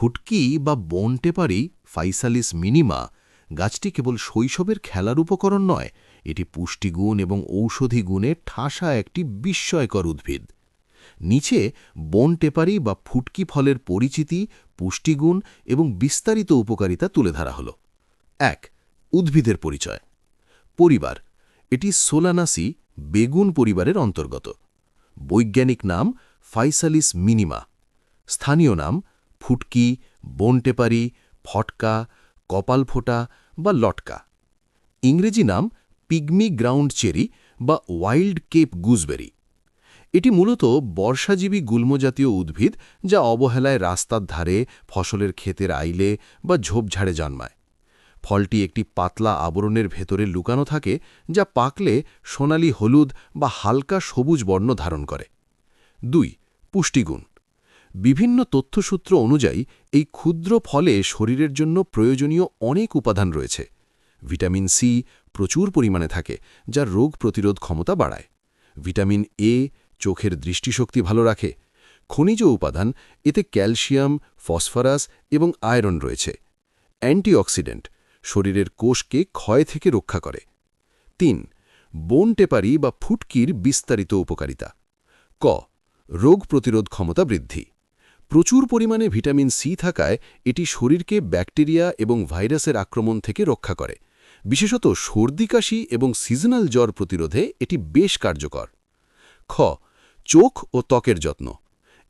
ফুটকি বা বন টেপারি ফাইসালিস মিনিমা গাছটি কেবল শৈশবের খেলার উপকরণ নয়, এটি পুষ্টিগুণ এবং ঔষধি গুণে ঠাসা একটি বিস্ময়কর উদ্ভিদ। নিচে বনটেপারি বা ফুটকি ফলের পরিচিতি, পুষ্টিগুণ এবং বিস্তারিত উপকারিতা তুলে ধরা হল। এক, উদ্ভিদের পরিচয়। পরিবার। এটি সোলানাসি বেগুন পরিবারের অন্তর্গত। বৈজ্ঞানিক নাম ফাইসালিস মিনিমা। স্থানীয় নাম ফুটকি, বনটেপারি, ফটকা, কপালফোঁটা বা লটকা। ইংরেজি নাম পিগমি গ্রাউন্ড চেরি বা ওয়াইল্ড কেপ গুজবেরি। এটি মূলত বর্ষাজীবী গুল্মজাতীয় উদ্ভিদ যা অবহেলায় রাস্তার ধারে, ফসলের ক্ষেতের আইলে বা ঝোপঝাড়ে জন্মায়। ফলটি একটি পাতলা আবরণের ভেতরে লুকানো থাকে যা পাকলে সোনালি হলুদ বা হালকা সবুজ বর্ণ ধারণ করে। দুই, পুষ্টিগুণ। বিভিন্ন তথ্যসূত্র অনুযায়ী, এই ক্ষুদ্র ফলে শরীরের জন্য প্রয়োজনীয় অনেক উপাদান রয়েছে। ভিটামিন সি প্রচুর পরিমাণে থাকে, যা রোগ প্রতিরোধ ক্ষমতা বাড়ায়। ভিটামিন এ চোখের দৃষ্টিশক্তি ভালো রাখে। খনিজ উপাদান, এতে ক্যালসিয়াম, ফসফরাস এবং আয়রন রয়েছে। অ্যান্টিঅক্সিডেন্ট, শরীরের কোষকে ক্ষয় থেকে রক্ষা করে। তিন বোন টেপারি বা ফুটকির বিস্তারিত উপকারিতা। ক, রোগ প্রতিরোধ ক্ষমতা বৃদ্ধি। প্রচুর পরিমাণে ভিটামিন সি থাকায় এটি শরীরকে ব্যাকটেরিয়া এবং ভাইরাসের আক্রমণ থেকে রক্ষা করে। বিশেষত সর্দি, কাশি এবং সিজনাল জ্বর প্রতিরোধে এটি বেশ কার্যকর। খ, চোখ ও ত্বকের যত্ন।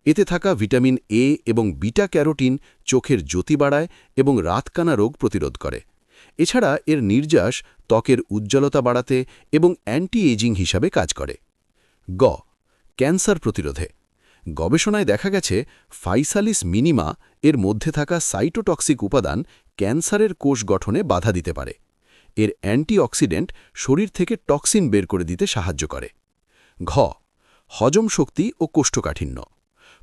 এতে থাকা ভিটামিন এ এবং বিটা ক্যারোটিন চোখের জ্যোতি বাড়ায় এবং রাতকানা রোগ প্রতিরোধ করে। এছাড়া এর নির্যাস ত্বকের উজ্জ্বলতা বাড়াতে এবং অ্যান্টি এজিং হিসাবে কাজ করে। গ, ক্যান্সার প্রতিরোধে। গবেষণায় দেখা গেছে, ফাইসালিস মিনিমা এর মধ্যে থাকা সাইটোটক্সিক উপাদান ক্যান্সারের কোষ গঠনে বাধা দিতে পারে। এর অ্যান্টিঅক্সিডেন্ট শরীর থেকে টক্সিন বের করে দিতে সাহায্য করে। ঘ, হজম শক্তি ও কোষ্ঠকাঠিন্য।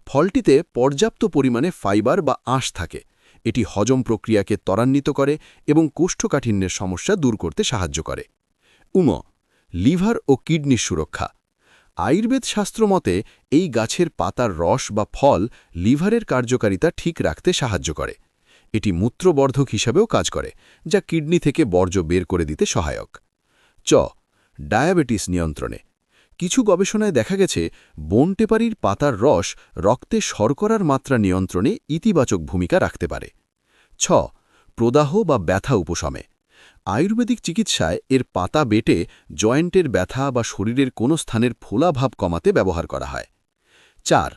ফলটিতে পর্যাপ্ত পরিমাণে ফাইবার বা আঁশ থাকে। এটি হজম প্রক্রিয়াকে ত্বরান্বিত করে এবং কোষ্ঠকাঠিন্যের সমস্যা দূর করতে সাহায্য করে। উম, লিভার ও কিডনির সুরক্ষা। আয়ুর্বেদ শাস্ত্র মতে, এই গাছের পাতার রস বা ফল লিভারের কার্যকারিতা ঠিক রাখতে সাহায্য করে। এটি মূত্রবর্ধক হিসাবেও কাজ করে, যা কিডনি থেকে বর্জ্য বের করে দিতে সহায়ক। চ, ডায়াবেটিস নিয়ন্ত্রণে। কিছু গবেষণায় দেখা গেছে বনটেপারির পাতার রস রক্তে শর্করার মাত্রা নিয়ন্ত্রণে ইতিবাচক ভূমিকা রাখতে পারে। ছ, প্রদাহ বা ব্যথা উপশমে। আয়ুর্বেদিক চিকিৎসায় এর পাতা বেটে জয়েন্টের ব্যথা বা শরীরের কোনো স্থানের ফোলাভাব কমাতে ব্যবহার করা হয়। চার,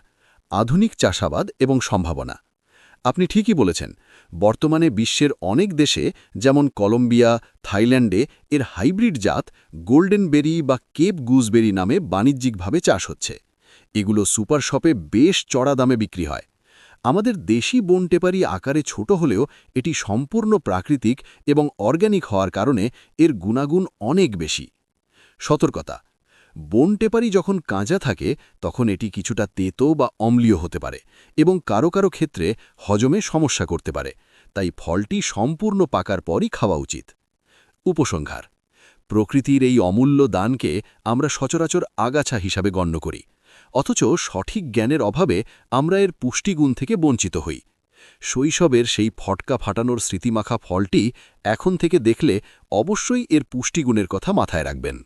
আধুনিক চাষাবাদ এবং সম্ভাবনা। আপনি ঠিকই বলেছেন, বর্তমানে বিশ্বের অনেক দেশে যেমন কলম্বিয়া, থাইল্যান্ডে এর হাইব্রিড জাত গোল্ডেন বেরি বা কেপ গুজবেরি নামে বাণিজ্যিকভাবে চাষ হচ্ছে। এগুলো সুপার শপে বেশ চড়া দামে বিক্রি হয়। আমাদের দেশি বনটেপারি আকারে ছোট হলেও এটি সম্পূর্ণ প্রাকৃতিক এবং অর্গ্যানিক হওয়ার কারণে এর গুণাগুণ অনেক বেশি। সতর্কতা বনটেপারি যখন কাঁচা থাকে, তখন এটি কিছুটা তেতো বা অম্লীয় হতে পারে এবং কারও কারও ক্ষেত্রে হজমে সমস্যা করতে পারে, তাই ফলটি সম্পূর্ণ পাকার পরই খাওয়া উচিত। উপসংহার, প্রকৃতির এই অমূল্য দানকে আমরা সচরাচর আগাছা হিসাবে গণ্য করি। অথচ সঠিক জ্ঞানের অভাবে আমরা এর পুষ্টিগুণ থেকে বঞ্চিত হই। শৈশবের সেই ফটকা ফাটানোর স্মৃতিমাখা ফলটি এখন থেকে দেখলে অবশ্যই এর পুষ্টিগুণের কথা মাথায় রাখবেন।